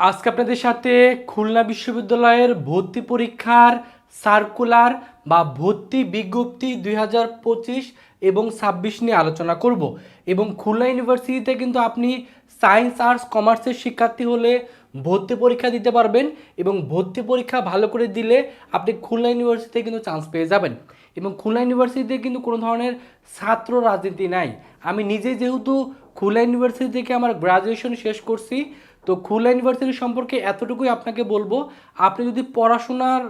আজকে আপনাদের সাথে খুলনা বিশ্ববিদ্যালয়ের ভর্তি পরীক্ষার সার্কুলার বা ভর্তি বিজ্ঞপ্তি দুই হাজার পঁচিশ এবং ছাব্বিশ নিয়ে আলোচনা করব। এবং খুলনা ইউনিভার্সিটিতে কিন্তু আপনি সায়েন্স আর্টস কমার্সের শিক্ষার্থী হলে ভর্তি পরীক্ষা দিতে পারবেন এবং ভর্তি পরীক্ষা ভালো করে দিলে আপনি খুলনা ইউনিভার্সিটিতে কিন্তু চান্স পেয়ে যাবেন। এবং খুলনা ইউনিভার্সিটিতে কিন্তু কোনো ধরনের ছাত্র রাজনীতি নাই। আমি নিজে যেহেতু খুলনা ইউনিভার্সিটি থেকে আমার গ্রাজুয়েশন শেষ করছি তো খুলনা ইউনিভার্সিটি সম্পর্কে এতটুকুই আপনাকে বলব, আপনি যদি পড়াশোনার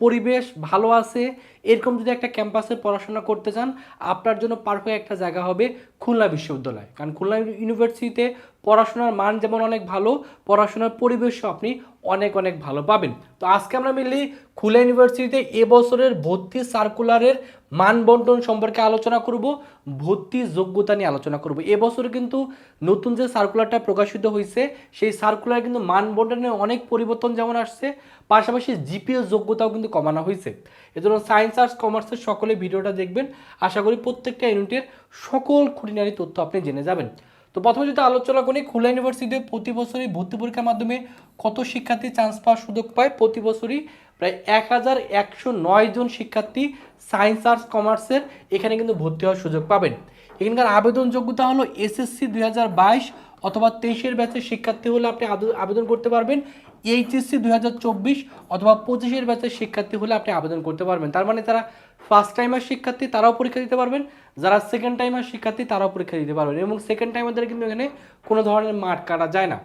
পরিবেশ ভালো আছে, এরকম যদি একটা ক্যাম্পাসে পড়াশোনা করতে চান, আপনার জন্য পারফেক্ট একটা জায়গা হবে খুলনা বিশ্ববিদ্যালয় কারণ খুলনা ইউনিভার্সিটিতে পড়াশোনার মান যেমন অনেক ভালো, পড়াশোনার পরিবেশও আপনি অনেক অনেক ভালো পাবেন। তো আজকে আমরা মিললি খুলনা ইউনিভার্সিটিতে এবছরের ভর্তি সার্কুলারের মান বন্টন সম্পর্কে আলোচনা করব, ভর্তি যোগ্যতা নিয়ে আলোচনা করব। এবছর কিন্তু নতুন যে সার্কুলারটা প্রকাশিত হয়েছে, সেই সার্কুলার কিন্তু মান বন্টনে অনেক পরিবর্তন যেমন আসছে, পাশাপাশি জিপিএস যোগ্যতাও কিন্তু কমানো হয়েছে। এজন্য সায়েন্স আর্টস কমার্সের সকলে ভিডিওটা দেখবেন। আশা করি প্রত্যেকটা ইউনিটের সকল খুঁটিনারি তথ্য আপনি জেনে যাবেন। তো প্রথমে যদি আলোচনা করি, খুলনা ইউনিভার্সিটিতে প্রতি বছরই ভর্তি পরীক্ষার মাধ্যমে কত শিক্ষার্থী চান্স পাওয়ার সুযোগ পায়? প্রতি বছরই প্রায় এক হাজার একশো নয় জন শিক্ষার্থী সায়েন্স আর্টস কমার্সের এখানে কিন্তু ভর্তি হওয়ার সুযোগ পাবেন। এখানকার আবেদন যোগ্যতা হলো এসএসসি দুই হাজার বাইশ অথবা তেইশের ব্যাচের শিক্ষার্থী হলে আপনি আবেদন- করতে পারবেন। এইচএসসি দুই হাজার চব্বিশ অথবা পঁচিশের ব্যাচের শিক্ষার্থী হলে আপনি আবেদন করতে পারবেন। তার মানে তারা ফার্স্ট টাইমার শিক্ষার্থী, তারাও পরীক্ষা দিতে পারবেন। যারা সেকেন্ড টাইমার শিক্ষার্থী, তারাও পরীক্ষা দিতে পারবেন এবং সেকেন্ড টাইমারদের কিন্তু এখানে কোনো ধরনের মাঠ কাটা যায় না।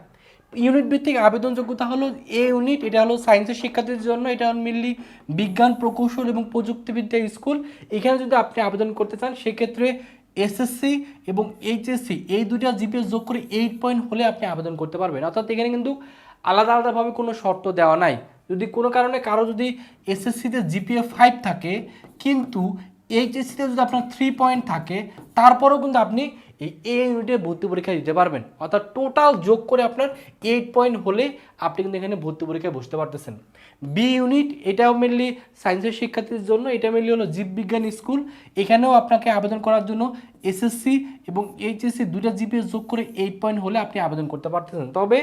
ইউনিট ভিত্তিক আবেদন যোগ্যতা হলো এ ইউনিট এটা হলো সায়েন্সের শিক্ষার্থীদের জন্য, এটা হল মেনলি বিজ্ঞান, প্রকৌশল এবং প্রযুক্তিবিদ্যা স্কুল। এখানে যদি আপনি আবেদন করতে চান, সেক্ষেত্রে এসএসসি এবং এইচএসসি এই দুটা জিপিএস যোগ করে এইট পয়েন্ট হলে আপনি আবেদন করতে পারবেন। অর্থাৎ এখানে কিন্তু আলাদা আলাদাভাবে কোনো শর্ত দেওয়া নাই। যদি কোনো কারণে কারও যদি এসএসসিতে জিপিএ ফাইভ থাকে, কিন্তু এইচএসসিতে যদি আপনার থ্রি পয়েন্ট থাকে, তারপরেও কিন্তু আপনি এই এ ইউনিটে ভর্তি পরীক্ষা দিতে পারবেন। অর্থাৎ টোটাল যোগ করে আপনার এইট পয়েন্ট হলে আপনি কিন্তু এখানে ভর্তি পরীক্ষায় বসতে পারতেছেন। বি ইউনিট এটাও মেনলি সায়েন্সের শিক্ষার্থীদের জন্য, এটা মেনলি হলো জীববিজ্ঞান স্কুল এখানেও আপনাকে আবেদন করার জন্য এসএসসি এবং এইচএসসি দুইটা জিপিএস যোগ করে এইট পয়েন্ট হলে আপনি আবেদন করতে পারতেছেন। তবে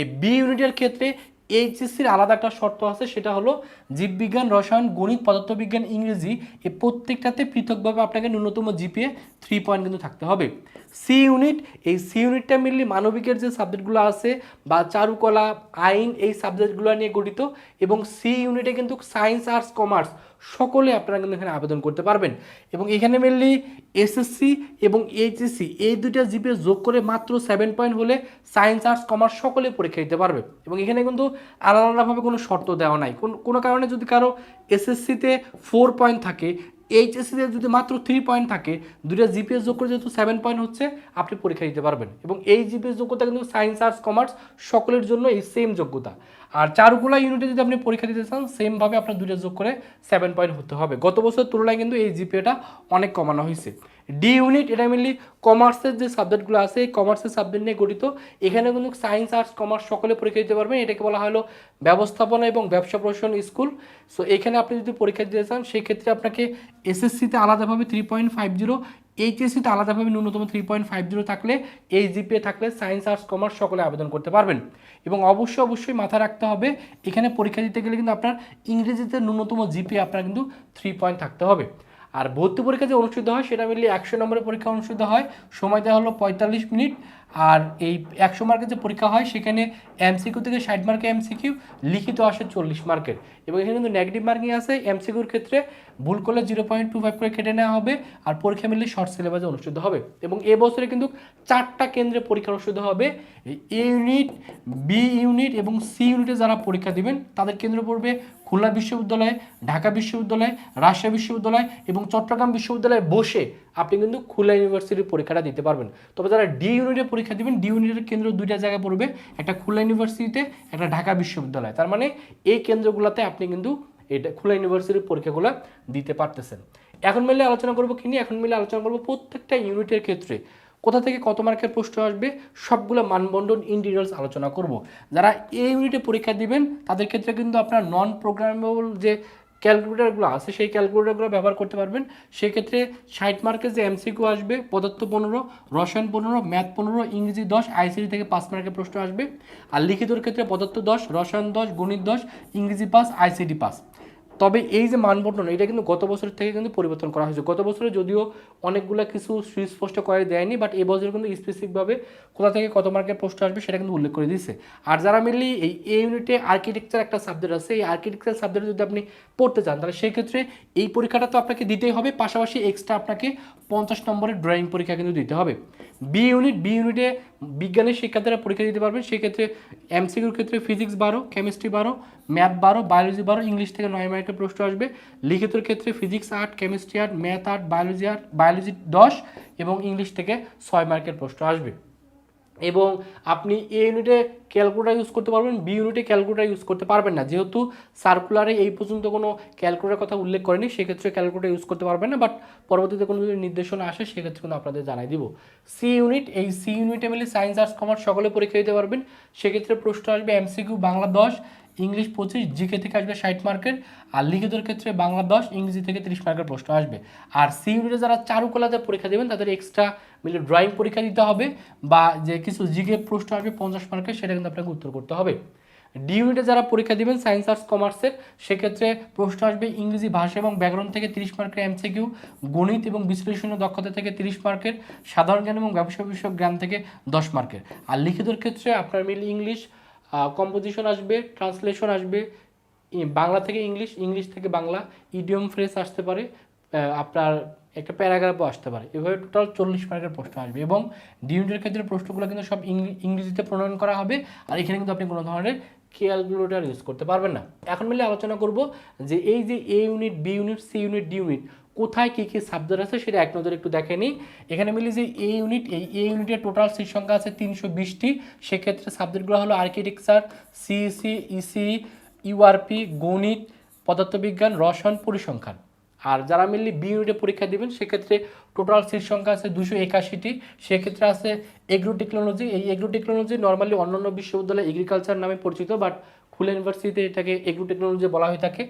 এই বি ইউনিটের ক্ষেত্রে এইচএসসির আলাদা একটা শর্ত আছে, সেটা হলো জীববিজ্ঞান, রসায়ন, গণিত, পদার্থবিজ্ঞান, ইংরেজি এই প্রত্যেকটাতে পৃথকভাবে আপনাকে ন্যূনতম জিপিএ থ্রি পয়েন্ট কিন্তু থাকতে হবে। সি ইউনিট এই সি ইউনিটটা মেনলি মানবিকের যে সাবজেক্টগুলো আছে বা চারুকলা, আইন, এই সাবজেক্টগুলো নিয়ে গঠিত এবং সি ইউনিটে কিন্তু সায়েন্স আর্টস কমার্স সকলে আপনারা কিন্তু এখানে আবেদন করতে পারবেন। এবং এখানে মেনলি এসএসসি এবং এইচএসসি এই দুইটা জিপিএ যোগ করে মাত্র সেভেন পয়েন্ট হলে সায়েন্স আর্টস কমার্স সকলে পরীক্ষা দিতে পারবে। এবং এখানে কিন্তু আলাদা আলাদাভাবে কোনো শর্ত দেওয়া নাই। কোন কারণে যদি কারও এসএসসিতে ফোর পয়েন্ট থাকে, এইচএসসিতে যদি মাত্র থ্রি পয়েন্ট থাকে, দুইটা জিপিএস যোগ করে যেহেতু সেভেন পয়েন্ট হচ্ছে, আপনি পরীক্ষা দিতে পারবেন। এবং এই জিপিএস যোগ্যতা কিন্তু সায়েন্স আর্টস কমার্স সকলের জন্য এই সেম যোগ্যতা। আর চারগুলা ইউনিটে যদি আপনি পরীক্ষা দিতে চান সেমভাবে আপনার দুইটা যোগ করে সেভেন পয়েন্ট হতে হবে। গত বছরের তুলনায় কিন্তু এই জিপিএটা অনেক কমানো হয়েছে। ডি ইউনিট এটা মেনলি কমার্সের যে সাবজেক্টগুলো আছে, এই কমার্সের সাবজেক্ট নিয়ে গঠিত। এখানে কিন্তু সায়েন্স আর্টস কমার্স সকলে পরীক্ষা দিতে পারবেন। এটাকে বলা হলো ব্যবস্থাপনা এবং ব্যবসা প্রশাসন স্কুল সো এখানে আপনি যদি পরীক্ষা দিতে চান, সেক্ষেত্রে আপনাকে এসএসসিতে আলাদাভাবে থ্রি পয়েন্ট ফাইভ জিরো এইচএসসিতে আলাদাভাবে ন্যূনতম থ্রি পয়েন্ট ফাইভ জিরো থাকলে এই জিপিএ থাকলে সায়েন্স আর্টস কমার্স সকলে আবেদন করতে পারবেন। এবং অবশ্যই অবশ্যই মাথায় রাখতে হবে, এখানে পরীক্ষা দিতে গেলে কিন্তু আপনার ইংরেজিতে ন্যূনতম জিপিএ আপনার কিন্তু থ্রি পয়েন্ট থাকতে হবে। আর ভর্তি পরীক্ষা যে অনুষ্ঠিত হয়, সেটা মিলিয়ে একশো নম্বরের পরীক্ষা অনুষ্ঠিত হয়। সময় দেওয়া হলো পঁয়তাল্লিশ মিনিট। আর এই একশো মার্কের যে পরীক্ষা হয়, সেখানে এমসিকিউ থেকে ষাট মার্কে এমসিকিউ লিখিত আসে চল্লিশ মার্কের। এবং এখানে কিন্তু নেগেটিভ মার্কিং আছে এমসিকিউর ক্ষেত্রে ভুল করলে জিরো পয়েন্ট টু ফাইভ করে কেটে নেওয়া হবে আর পরীক্ষা মিললে শর্ট সিলেবাসে অনুষ্ঠিত হবে। এবং এবছরে কিন্তু চারটা কেন্দ্রে পরীক্ষা অনুষ্ঠিত হবে। এ ইউনিট বি ইউনিট এবং সি ইউনিটে যারা পরীক্ষা দিবেন, তাদের কেন্দ্র পড়বে খুলনা বিশ্ববিদ্যালয়, ঢাকা বিশ্ববিদ্যালয়, রাজশাহী বিশ্ববিদ্যালয় এবং চট্টগ্রাম বিশ্ববিদ্যালয়ে বসে আপনি কিন্তু খুলনা ইউনিভার্সিটির পরীক্ষাটা দিতে পারবেন। তবে যারা ডি ইউনিটে পরীক্ষা দিবেন ডি ইউনিটের কেন্দ্র দুইটা জায়গায় পড়বে। একটা খুলনা ইউনিভার্সিটিতে একটা ঢাকা বিশ্ববিদ্যালয়। তার মানে এই কেন্দ্রগুলোতে আপনি কিন্তু এটা খুলনা ইউনিভার্সিটির পরীক্ষাগুলো দিতে পারতেছেন। এখন মিলে আলোচনা করব কি নিয়ে? এখন মিলে আলোচনা করব প্রত্যেকটা ইউনিটের ক্ষেত্রে। কোথা থেকে কত মার্কের প্রশ্ন আসবে? সবগুলো মানবন্ধন ইন ডিটেলস আলোচনা করব। যারা এই ইউনিটে পরীক্ষা দিবেন, তাদের ক্ষেত্রে কিন্তু আপনার নন প্রোগ্রামেবল যে ক্যালকুলেটারগুলো আছে, সেই ক্যালকুলেটারগুলো ব্যবহার করতে পারবেন। সেক্ষেত্রে ষাট মার্কের যে এমসিকিউ আসবে পদার্থ পনেরো, রসায়ন পনেরো, ম্যাথ পনেরো, ইংরেজি দশ, আইসিডি থেকে পাঁচ মার্কের প্রশ্ন আসবে। আর লিখিতর ক্ষেত্রে পদার্থ দশ, রসায়ন দশ, গণিত দশ, ইংরেজি পাস আইসিডি পাস তবে এই যে মানবন্টন এটা কিন্তু গত বছরের থেকে কিন্তু পরিবর্তন করা হয়েছে। গত বছরে যদিও অনেকগুলো কিছু সুস্পষ্ট করে দেয়নি বাট এবছর কিন্তু স্পেসিফিকভাবে কোথা থেকে কত মার্কের পোস্ট আসবে সেটা কিন্তু উল্লেখ করে দিয়েছে। আর যারা মেনলি এই এ ইউনিটে আর্কিটেকচার একটা সাবজেক্ট আছে, এই আর্কিটেকচার সাবজেক্টে যদি আপনি পড়তে চান, তাহলে সেই ক্ষেত্রে এই পরীক্ষাটা তো আপনাকে দিতেই হবে, পাশাপাশি এক্সট্রা আপনাকে পঞ্চাশ নম্বরের ড্রয়িং পরীক্ষা কিন্তু দিতে হবে। বি ইউনিট বি ইউনিটে বিজ্ঞানের শিক্ষার্থীরা পরীক্ষা দিতে পারবেন সেক্ষেত্রে এমসিকিউর ক্ষেত্রে ফিজিক্স বারো কেমিস্ট্রি বারো ম্যাথ বারো, বায়োলজি বারো, ইংলিশ থেকে নয় মার্কের প্রশ্ন আসবে। লিখিতর ক্ষেত্রে physics, art, chemistry art, math art, biology art, biology দশ এবং ইংলিশ থেকে ছয় মার্কের প্রশ্ন আসবে। এবং আপনি এ ইউনিটে ক্যালকুলেটার ইউজ করতে পারবেন, বি ইউনিটে ক্যালকুলেটার ইউজ করতে পারবেন না। যেহেতু সার্কুলারে এই পর্যন্ত কোনো ক্যালকুলেটার কথা উল্লেখ করেনি, সেক্ষেত্রে ক্যালকুলেটার ইউজ করতে পারবেন না বাট পরবর্তীতে কোনো যদি নির্দেশনা আসে, সেক্ষেত্রে কিন্তু আপনাদের জানাই দিব। সি ইউনিট এই সি ইউনিটে মিলে সায়েন্স আর্টস কমার্স সকলে পরীক্ষা দিতে পারবেন। সেক্ষেত্রে প্রশ্ন আসবে এমসিকিউ বাংলা দশ ইংলিশ পঁচিশ, জিকে থেকে আসবে ষাট মার্কের, আর লিখিতর ক্ষেত্রে বাংলা দশ, ইংরেজি থেকে তিরিশ মার্কের প্রশ্ন আসবে। আর সি ইউনিটে যারা চারুকলাতে পরীক্ষা দেবেন, তাদের এক্সট্রা মিলে ড্রয়িং পরীক্ষা দিতে হবে, বা যে কিছু জিকে প্রশ্ন আসবে পঞ্চাশ মার্কের, সেটা কিন্তু আপনাকে উত্তর করতে হবে। ডি ইউনিটে যারা পরীক্ষা দিবেন সায়েন্স আর্টস কমার্সের সেক্ষেত্রে প্রশ্ন আসবে ইংরেজি ভাষা এবং ব্যাকরণ থেকে তিরিশ মার্কের এমসিকিউ, গণিত এবং বিশ্লেষণীয় দক্ষতা থেকে তিরিশ মার্কের, সাধারণ জ্ঞান এবং ব্যবসা বিষয়ক জ্ঞান থেকে দশ মার্কের। আর লিখিতর ক্ষেত্রে আপনার মিল ইংলিশ কম্পোজিশন আসবে ট্রান্সলেশন আসবে বাংলা থেকে ইংলিশ ইংলিশ থেকে বাংলা ইডিয়ম ফ্রেস আসতে পারে আপনার একটা প্যারাগ্রাফও আসতে পারে। এভাবে টোটাল চল্লিশ মার্কের প্রশ্ন আসবে এবং ডিউনিটের ক্ষেত্রে প্রশ্নগুলো কিন্তু সব ইংরেজিতে প্রণয়ন করা হবে আর এখানে কিন্তু আপনি কোনো ধরনের ক্যালকুলেটার ইউজ করতে পারবেন না। এখন মিলে আলোচনা করব যে এই যে A unit B unit C unit D unit কোথায় কী কী সাবজেক্ট আছে সেটা এক নজরে একটু দেখে নিই। এখানে মিলি যে এ ইউনিট এই এ ইউনিটের টোটাল সিট সংখ্যা আছে তিনশো বিশটি। সেক্ষেত্রে সাবজেক্টগুলো হলো আর্কিটেকচার সিইসি ইসি ইউআরপি গণিত, পদার্থবিজ্ঞান, রসায়ন, পরিসংখ্যান। আর যারা মিললি বি ইউনিটে পরীক্ষা দিবেন, সেক্ষেত্রে টোটাল সিট সংখ্যা আছে দুশো একাশিটি। সেক্ষেত্রে আছে এগ্রো টেকনোলজি এই এগ্রো টেকনোলজি নর্মালি অন্যান্য বিশ্ববিদ্যালয় এগ্রিকালচার নামে পরিচিত বাট খুলনা ইউনিভার্সিটিতে এটাকে এগ্রো টেকনোলজি বলা হয়ে থাকে।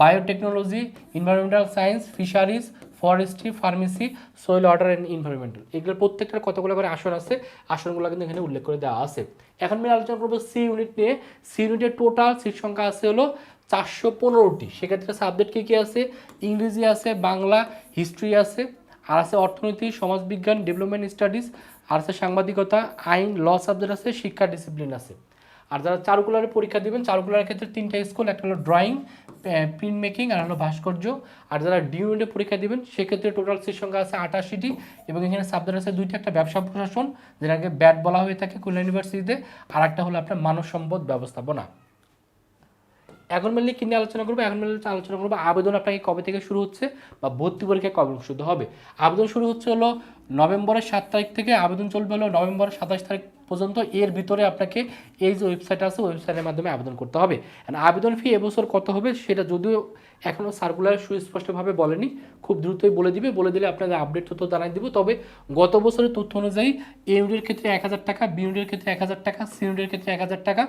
Biotechnology environmental science fisheries forestry pharmacy soil water and environmental এগুলোর প্রত্যেকটার কতগুলো করে আসন আছে, আসনগুলো কিন্তু এখানে উল্লেখ করে দেওয়া আছে। এখন আমি আলোচনা করব সি ইউনিট নিয়ে। সি ইউনিটের টোটাল সিট সংখ্যা আছে হলো চারশো পনেরোটি। সেক্ষেত্রে সাবজেক্ট কী কী আছে? ইংরেজি আছে, বাংলা হিস্ট্রি আছে, আর আছে অর্থনীতি, সমাজবিজ্ঞান ডেভেলপমেন্ট স্টাডিজ আর আছে সাংবাদিকতা, আইন ল সাবজেক্ট আছে, শিক্ষা ডিসিপ্লিন আছে। আর যারা চারুকুলারে পরীক্ষা দিবেন চারুকুলারের ক্ষেত্রে তিনটা স্কুল একটা হলো ড্রয়িং প্রিন্ট মেকিং আর হলো ভাস্কর্য। আর যারা ডি ইউনিটে পরীক্ষা দিবেন, সেক্ষেত্রে টোটাল সিট সংখ্যা আছে আটাশিটি এবং এখানে সাবজেক্ট আছে দুইটা, একটা ব্যবসা প্রশাসন, যেটাকে ব্যাট বলা হয়ে থাকে খুলনা ইউনিভার্সিটিতে আর একটা হলো আপনার মানব সম্পদ ব্যবস্থাপনা। এখন মেনলি কি নিয়ে আলোচনা করব? এখন মেনলি আলোচনা করব আবেদন আপনাকে কবে থেকে শুরু হচ্ছে বা ভর্তি পরীক্ষা কবে শুরু হবে? আবেদন শুরু হচ্ছে হলো নভেম্বরের সাত তারিখ থেকে, আবেদন চলবে হলো নভেম্বরের সাতাশ তারিখ পর্যন্ত এর ভিতরে আপনাকে এই যে ওয়েবসাইট আছে ওয়েবসাইটের মাধ্যমে আবেদন করতে হবে। আবেদন ফি এবছর কত হবে সেটা যদিও এখনও সার্কুলার সুস্পষ্টভাবে বলেনি, খুব দ্রুতই বলে দিবে। বলে দিলে আপনাদের আপডেট তথ্য জানাই দিব। তবে গত বছরের তথ্য অনুযায়ী এ ইউনিটের ক্ষেত্রে এক হাজার টাকা বি ইউনিটের ক্ষেত্রে এক হাজার টাকা সি ইউনিটের ক্ষেত্রে এক হাজার টাকা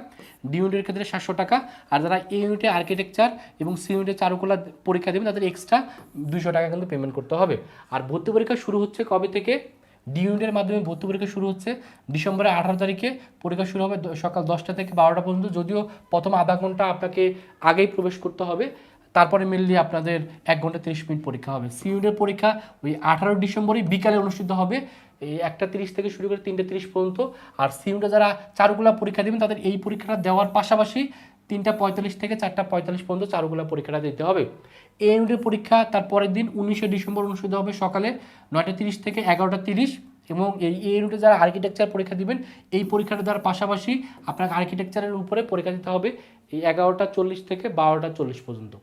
ডি ইউনিটের ক্ষেত্রে সাতশো টাকা। আর যারা এ ইউনিটে আর্কিটেকচার এবং সি ইউনিটে চারুকলা পরীক্ষা দেবেন তাদের এক্সট্রা দুশো টাকা কিন্তু পেমেন্ট করতে হবে। আর ভর্তি পরীক্ষা শুরু হচ্ছে কবে থেকে? ডি ইউনিটের মাধ্যমে ভর্তি পরীক্ষা শুরু হচ্ছে। ডিসেম্বরের আঠারো তারিখে পরীক্ষা শুরু হবে সকাল দশটা থেকে বারোটা পর্যন্ত। যদিও প্রথম আধা ঘণ্টা আপনাকে আগেই প্রবেশ করতে হবে। তারপরে মেনলি আপনাদের এক ঘণ্টা তিরিশ মিনিট পরীক্ষা হবে। সি ইউনিটের পরীক্ষা ওই আঠারো ডিসেম্বরই বিকালে অনুষ্ঠিত হবে। এই একটা তিরিশ থেকে শুরু করে তিনটে তিরিশ পর্যন্ত। আর সি ইউনিটে যারা চারুকলা পরীক্ষা দেবেন, তাদের এই পরীক্ষাটা দেওয়ার পাশাপাশি তিনটা পঁয়তাল্লিশ থেকে চারটা পঁয়তাল্লিশ পর্যন্ত চারুকলা পরীক্ষাটা দিতে হবে। ইউনিটের পরীক্ষা তার পরের দিন উনিশে ডিসেম্বর অনুষ্ঠিত হবে সকালে নয়টা তিরিশ থেকে এগারোটা তিরিশ এবং এই এই ইউনিটে যারা আর্কিটেকচার পরীক্ষা দিবেন, এই পরীক্ষাটা দেওয়ার পাশাপাশি আপনাকে আর্কিটেকচারের উপরে পরীক্ষা দিতে হবে এই এগারোটা চল্লিশ থেকে বারোটা চল্লিশ পর্যন্ত।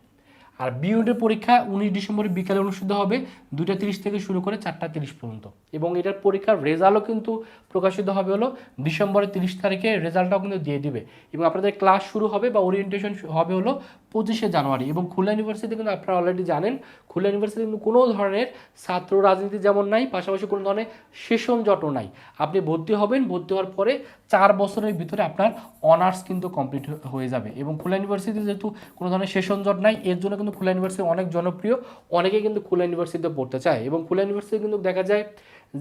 আর বি পরীক্ষা উনিশ ডিসেম্বরে বিকালে অনুষ্ঠিত হবে, দুইটা তিরিশ থেকে শুরু করে চারটা তিরিশ পর্যন্ত। এবং এটার পরীক্ষার রেজাল্টও কিন্তু প্রকাশিত হবে হলো ডিসেম্বরের তিরিশ তারিখে রেজাল্টটাও কিন্তু দিয়ে দিবে। এবং আপনাদের ক্লাস শুরু হবে বা ওরিয়েন্টেশন হবে হলো পঁচিশে জানুয়ারি এবং খুলনা ইউনিভার্সিটি কিন্তু আপনারা অলরেডি জানেন, খুলনা ইউনিভার্সিটি কিন্তু কোনো ধরনের ছাত্র রাজনীতি যেমন নাই, পাশাপাশি কোনো ধরনের সেশন জটও নাই। আপনি ভর্তি হবেন, ভর্তি হওয়ার পরে চার বছরের ভিতরে আপনার অনার্স কিন্তু কমপ্লিট হয়ে যাবে এবং খুলনা ইউনিভার্সিটি যেহেতু কোনো ধরনের সেশন জট নাই, এর জন্য কিন্তু খুলনা ইউনিভার্সিটি অনেক জনপ্রিয়, অনেকেই কিন্তু খুলনা ইউনিভার্সিটিতে পড়তে চায় এবং খুলনা ইউনিভার্সিটি কিন্তু দেখা যায়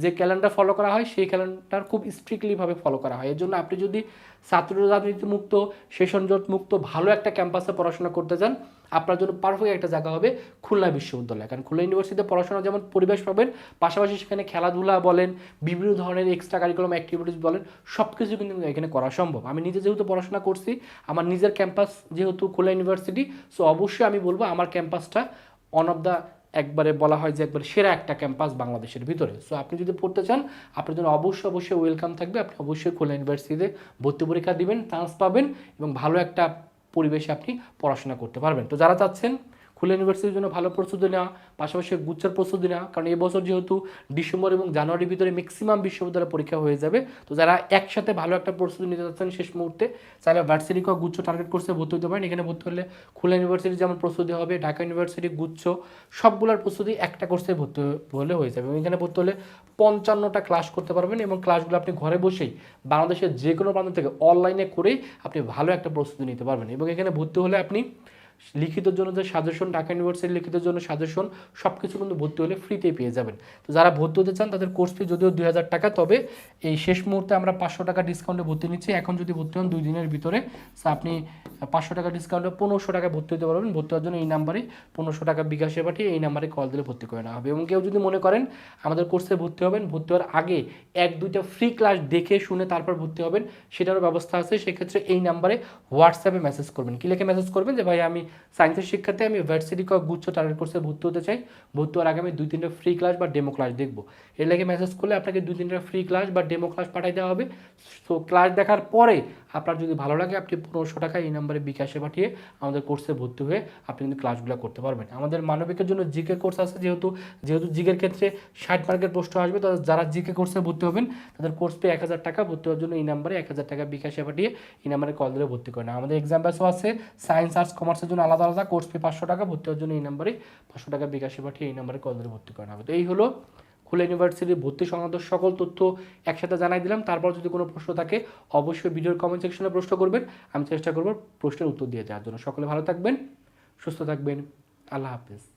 যে ক্যালেন্ডার ফলো করা হয়, সেই ক্যালেন্ডার খুব স্ট্রিক্টলিভাবে ফলো করা হয়। এর জন্য আপনি যদি ছাত্র রাজনীতি মুক্ত সেশন জট মুক্ত ভালো একটা ক্যাম্পাসে পড়াশোনা করতে চান, আপনার জন্য পারফেক্ট একটা জায়গা হবে খুলনা বিশ্ববিদ্যালয়। কারণ খুলনা ইউনিভার্সিটিতে পড়াশোনা যেমন পরিবেশ পাবেন, পাশাপাশি সেখানে খেলাধুলা বলেন, বিভিন্ন ধরনের এক্সট্রা কারিকুলাম অ্যাক্টিভিটিস বলেন সব কিছু কিন্তু এখানে করা সম্ভব। আমি নিজে যেহেতু পড়াশোনা করছি, আমার নিজের ক্যাম্পাস যেহেতু খুলনা ইউনিভার্সিটি সো অবশ্যই আমি বলব আমার ক্যাম্পাসটা অন অফ দ্য একবারে বলা হয় যে একবারে সেরা একটা ক্যাম্পাস বাংলাদেশের ভিতরে। সো আপনি যদি পড়তে চান, আপনার জন্য অবশ্যই অবশ্যই ওয়েলকাম থাকবে। আপনি অবশ্যই খুলনা ইউনিভার্সিটিতে ভর্তি পরীক্ষা দিবেন চান্স পাবেন এবং ভালো একটা পরিবেশে আপনি পড়াশোনা করতে পারবেন। তো যারা চাচ্ছেন খুলনা ইউনিভার্সিটির জন্য ভালো প্রস্তুতি নেওয়া, পাশাপাশি গুচ্ছের প্রস্তুতি নেওয়া, কারণ এবছর যেহেতু ডিসেম্বর এবং জানুয়ারির ভিতরে ম্যাক্সিমাম বিশ্ববিদ্যালয় পরীক্ষা হয়ে যাবে। তো যারা একসাথে ভালো একটা প্রস্তুতি নিতে চাচ্ছেন শেষ মুহূর্তে চাইলে ভার্সিটি ক গুচ্ছ টার্গেট কোর্সে ভর্তি হতে পারেন। এখানে ভর্তি হলে খুলনা ইউনিভার্সিটি যেমন প্রস্তুতি হবে, ঢাকা ইউনিভার্সিটি গুচ্ছ, সবগুলোর প্রস্তুতি একটা কোর্সে ভর্তি হলে হয়ে যাবে। এবং এখানে ভর্তি হলে পঞ্চান্নটা ক্লাস করতে পারবেন এবং ক্লাসগুলো আপনি ঘরে বসেই বাংলাদেশের যে কোনো প্রান্ত থেকে অনলাইনে করেই আপনি ভালো একটা প্রস্তুতি নিতে পারবেন। এবং এখানে ভর্তি হলে আপনি লিখিতের জন্য যে সাজেশন ঢাকা ইউনিভার্সিটি লিখিতের জন্য সাজেশন সব কিছু কিন্তু ভর্তি হলে ফ্রিতেই পেয়ে যাবেন। তো যারা ভর্তি হতে চান, তাদের কোর্স ফি যদিও দুই হাজার টাকা, তবে এই শেষ মুহূর্তে আমরা পাঁচশো টাকা ডিসকাউন্টে ভর্তি নিচ্ছি। এখন যদি ভর্তি হন, দুই দিনের ভিতরে আপনি পাঁচশো টাকা ডিসকাউন্টে পনেরোশো টাকা ভর্তি হতে পারবেন। ভর্তি হওয়ার জন্য এই নাম্বারে পনেরোশো টাকা বিকাশে পাঠিয়ে এই নাম্বারে কল দিলে ভর্তি করে নেওয়া হবে। এবং কেউ যদি মনে করেন আমাদের কোর্সে ভর্তি হবেন, ভর্তি হওয়ার আগে এক, দুইটা ফ্রি ক্লাস দেখে শুনে তারপর ভর্তি হবেন, সেটারও ব্যবস্থা আছে। সেক্ষেত্রে এই নাম্বারে হোয়াটসঅ্যাপে মেসেজ করবেন। কি লিখে মেসেজ করবেন? যে, ভাই, আমি সায়েন্সের শিক্ষার্থী, আমি ভার্সিটি ক গুচ্ছ টার্গেট কোর্সে ভর্তি হতে চাই। ভর্তি হওয়ার আগে আমি দুই তিনটা ফ্রি ক্লাস বা ডেমো ক্লাস দেখব। এর লাগে মেসেজ করলে আপনাকে দুই তিনটা ফ্রি ক্লাস বা ডেমো ক্লাস পাঠিয়ে দেওয়া হবে। সো ক্লাস দেখার পরে আপনার যদি ভালো লাগে, আপনি পনেরোশো টাকা এই নাম্বারে বিকাশে পাঠিয়ে আমাদের কোর্সে ভর্তি হয়ে আপনি কিন্তু ক্লাসগুলো করতে পারবেন। আমাদের মানবিকের জন্য জিকে কোর্স আছে যেহেতু যেহেতু জিকের ক্ষেত্রে ষাট মার্কের প্রশ্ন আসবে, তো যারা জিকে কোর্সে ভর্তি হবেন, তাদের কোর্স পে এক হাজার টাকা, ভর্তি হওয়ার জন্য এই নাম্বারে এক হাজার টাকা বিকাশে পাঠিয়ে এই নাম্বারে কল দিলে ভর্তি করেন আমাদের এক্সাম ব্যাসও আছে সায়েন্স আর্টস কমার্সের জন্য আলাদা আলাদা কোর্স পে পাঁচশো টাকা, ভর্তি হওয়ার জন্য এই নাম্বারে পাঁচশো টাকা বিকাশে পাঠিয়ে এই নাম্বারে কল দিলে ভর্তি করানো হবে। তো এই হলো খুলনা ইউনিভার্সিটির ভর্তি সংক্রান্ত সকল তথ্য একসাথে জানাই দিলাম। তারপর যদি কোনো প্রশ্ন থাকে, অবশ্যই ভিডিওর কমেন্ট সেকশনে প্রশ্ন করবেন। আমি চেষ্টা করব প্রশ্নের উত্তর দিয়ে দেওয়ার জন্য। সকলে ভালো থাকবেন, সুস্থ থাকবেন। আল্লাহ হাফিজ।